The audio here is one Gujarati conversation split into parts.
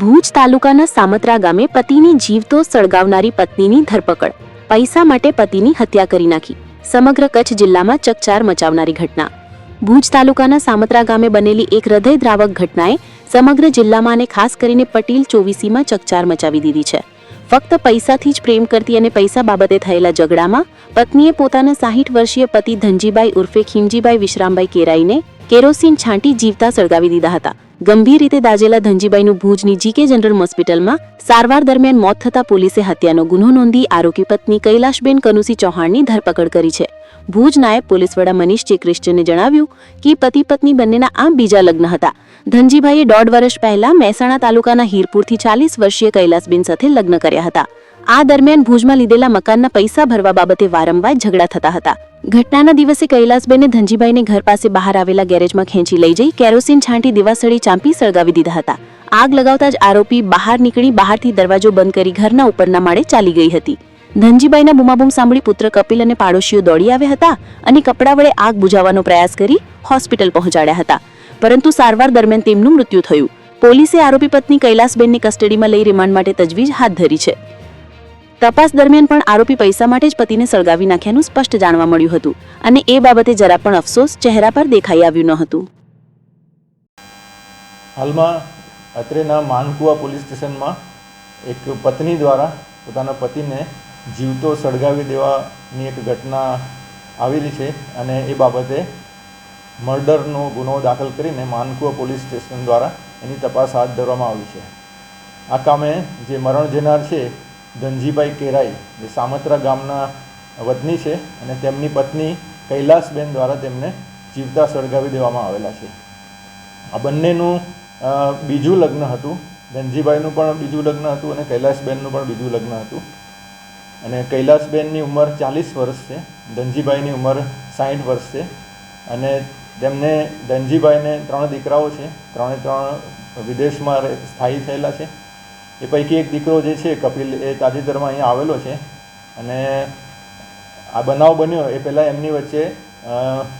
ભુજ તાલુકાના સામત્રા ગામે પતિની જીવતો સળગાવનારી પત્નીની ધરપકડ. પૈસા માટે પતિની હત્યા કરી નાખી. સમગ્ર કચ્છ જિલ્લામાં ચકચાર મચાવનારી ઘટના. ભુજ તાલુકાના સામત્રા ગામે બનેલી એક હૃદયદ્રાવક ઘટનાએ સમગ્ર જિલ્લામાં અને ખાસ કરીને પટેલ ચોવીસીમાં ચકચાર મચાવી દીધી છે. ફક્ત પૈસાથી જ પ્રેમ કરતી અને પૈસા બાબતે થયેલા ઝઘડામાં પત્નીએ પોતાના સાહીઠ વર્ષીય પતિ ધનજીભાઈ ઉર્ફે ખીમજીભાઈ વિશ્રામભાઈ કેરાઈને કેરોસીન છાંટી જીવતા સળગાવી દીધા હતા. ગંભીર રીતે દાજેલા ધનજીભાઈનું ભુજની જીકે જનરલ હોસ્પિટલમાં સારવાર દરમિયાન મોત થતા પોલીસે હત્યાનો ગુનો નોંધી આરોપી પત્ની કૈલાશબેન કનુસી ચૌહાણની ધરપકડ કરી છે. ભુજ નાયબ પોલીસ વડા મનીષ જે ક્રિશ્ચને જણાવ્યું કે પતિ પત્ની બંનેના આ બીજા લગ્ન હતા. ધનજીભાઈએ દોઢ વર્ષ પહેલા મહેસાણા તાલુકાના હીરપુરથી ચાલીસ વર્ષીય કૈલાસબેન સાથે લગ્ન કર્યા હતા. આ દરમિયાન ભુજમાં લીધેલા મકાનના પૈસા ભરવા બાબતે વારંવાર ઝઘડા થતા હતા. ઘટનાના દિવસે કૈલાસબેને ધનજીભાઈને ઘર પાસે બહાર આવેલા ગેરેજમાં ખેંચી લઈ જઈ કેરોસીન છાંટી દિવાસળી ચાંપી સળગાવી દીધા હતા. આગ લગાવતા જ આરોપી બહાર નીકળી બહારથી દરવાજો બંધ કરી ઘરના ઉપરના માળે ચાલી ગઈ હતી. ધનજીભાઈના બુમાબુમ સાંભળી પુત્ર કપિલ અને પાડોશીઓ દોડી આવ્યા હતા અને કપડા વડે આગ બુઝાવવાનો પ્રયાસ કરી હોસ્પિટલ પહોંચાડ્યા હતા. પરંતુ સારવાર દરમિયાન તેમનું મૃત્યુ થયું. પોલીસે આરોપી પત્ની કૈલાસબેનને કસ્ટડીમાં લઈ રિમાન્ડ માટે તજવીજ હાથ ધરી છે. તપાસ દરમિયાન પણ આરોપી પૈસા માટે જ પતિને સળગાવી નાખ્યાનું સ્પષ્ટ જાણવા મળ્યું હતું અને એ બાબતે જરા પણ અફસોસ ચહેરા પર દેખાઈ આવ્યું ન હતું. હાલમાં અત્રેના માનકુવા પોલીસ સ્ટેશનમાં એક પત્ની દ્વારા પોતાના પતિને જીવતો સળગાવી દેવાની એક ઘટના આવેલી છે અને એ બાબતે મર્ડરનો ગુનો દાખલ કરીને માનકુવા પોલીસ સ્ટેશન દ્વારા એની તપાસ હાથ ધરવામાં આવી છે. આ કામે જે મરણ જનાર છે, ધનજીભાઈ કેરાઈ, જે સામત્રા ગામના વતની છે અને તેમની પત્ની કૈલાસબેન દ્વારા તેમને જીવતા સળગાવી દેવામાં આવેલા છે. આ બંનેનું બીજું લગ્ન હતું. ધનજીભાઈનું પણ બીજું લગ્ન હતું અને કૈલાસબેનનું પણ બીજું લગ્ન હતું. અને કૈલાસબેનની ઉંમર ચાલીસ વર્ષ છે, ધનજીભાઈની ઉંમર સાઠ વર્ષ છે અને તેમને ધનજીભાઈને ત્રણ દીકરાઓ છે, ત્રણે ત્રણ વિદેશમાં સ્થાયી થયેલા છે. એ પૈકી એક દીકરો જે છે, કપિલ, એ તાજેતરમાં અહીંયા આવેલો છે અને આ બનાવ બન્યો એ પહેલાં એમની વચ્ચે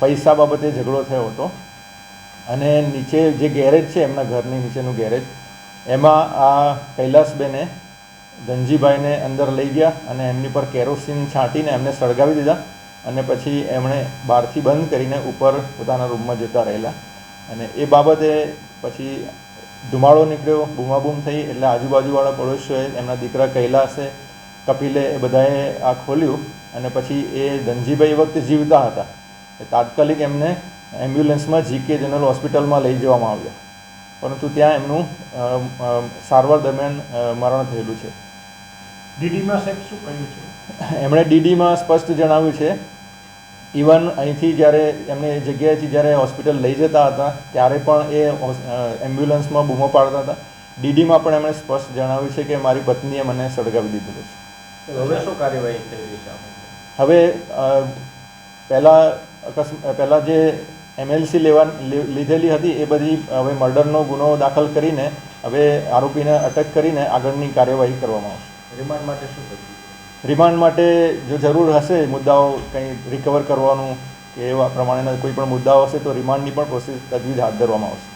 પૈસા બાબતે ઝઘડો થયો હતો અને નીચે જે ગેરેજ છે, એમના ઘરની નીચેનું ગેરેજ, એમાં આ કૈલાસબેને ધનજીભાઈને અંદર લઈ ગયા અને એમની પર કેરોસીન છાંટીને એમને સળગાવી દીધા અને પછી એમણે બહારથી બંધ કરીને ઉપર પોતાના રૂમમાં જતા રહેલા. અને એ બાબતે પછી ધુમાડો નીકળ્યો, બૂમાબૂમ થઈ એટલે આજુબાજુવાળા પડોશીઓએ એમના દીકરા કૈલાસે કપિલે એ બધાએ આ ખોલ્યું. અને પછી એ ધનજીભાઈ વખતે જીવતા હતા. એ તાત્કાલિક એમને એમ્બ્યુલન્સમાં જીકે જનરલ હોસ્પિટલમાં લઈ જવામાં આવ્યા. પરંતુ ત્યાં એમનું સારવાર દરમિયાન મરણ થયેલું છે. ડીડીમાં સાહેબ શું કહ્યું છે? એમણે ડીડીમાં સ્પષ્ટ જણાવ્યું છે ઇવન અહીંથી જ્યારે એમને એ જગ્યાએથી જ્યારે હોસ્પિટલ લઈ જતા હતા ત્યારે પણ એ એમ્બ્યુલન્સમાં બૂમો પાડતા હતા. ડીડીમાં પણ એમણે સ્પષ્ટ જણાવ્યું છે કે મારી પત્નીએ મને સળગાવી દીધું છે. હવે શું કાર્યવાહી થઈ? હવે પહેલાં અકસ્માત પહેલાં જે એમએલસી લેવા લીધેલી હતી એ બધી હવે મર્ડરનો ગુનો દાખલ કરીને હવે આરોપીને અટક કરીને આગળની કાર્યવાહી કરવામાં આવશે. રિમાન્ડ માટે શું કરવું રિમાન્ડ માટે જો જરૂર હશે મુદ્દાઓ કંઈ રિકવર કરવાનું કે એવા પ્રમાણેના કોઈ પણ મુદ્દાઓ હશે તો રિમાન્ડની પણ પ્રોસેસ તજવીજ હાથ ધરવામાં આવશે.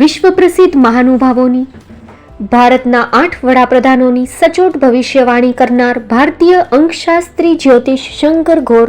વિશ્વ પ્રસિદ્ધ મહાનુભાવોની ભારતના આઠ વડાપ્રધાનોની સચોટ ભવિષ્યવાણી કરનાર ભારતીય અંકશાસ્ત્રી જ્યોતિષ શંકર ઘોર